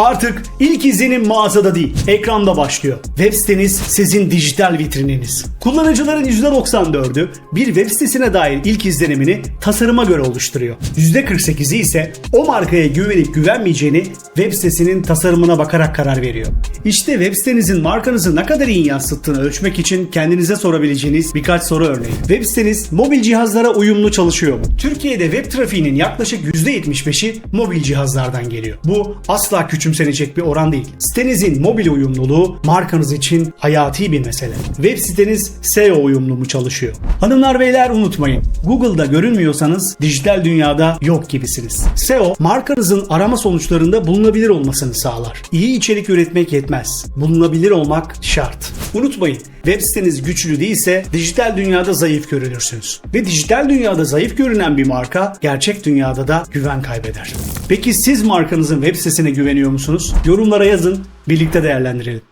Artık ilk izlenim mağazada değil, ekranda başlıyor. Web siteniz sizin dijital vitrininiz. Kullanıcıların %94'ü bir web sitesine dair ilk izlenimini tasarıma göre oluşturuyor. %48'i ise o markaya güvenip güvenmeyeceğini web sitesinin tasarımına bakarak karar veriyor. İşte web sitenizin markanızı ne kadar iyi yansıttığını ölçmek için kendinize sorabileceğiniz birkaç soru örneği. Web siteniz mobil cihazlara uyumlu çalışıyor mu? Türkiye'de web trafiğinin yaklaşık %75'i mobil cihazlardan geliyor. Bu asla küçümsenecek bir oran değil. Sitenizin mobil uyumluluğu markanız için hayati bir mesele. Web siteniz SEO uyumlu mu çalışıyor? Hanımlar beyler unutmayın. Google'da görünmüyorsanız dijital dünyada yok gibisiniz. SEO markanızın arama sonuçlarında bulunabilir olmasını sağlar. İyi içerik üretmek yetmez. Bulunabilir olmak şart. Unutmayın web siteniz güçlü değilse dijital dünyada zayıf görünürsünüz. Ve dijital dünyada zayıf görünen bir marka gerçek dünyada da güven kaybeder. Peki siz markanızın web sitesine güveniyor musunuz? Yorumlara yazın, birlikte değerlendirelim.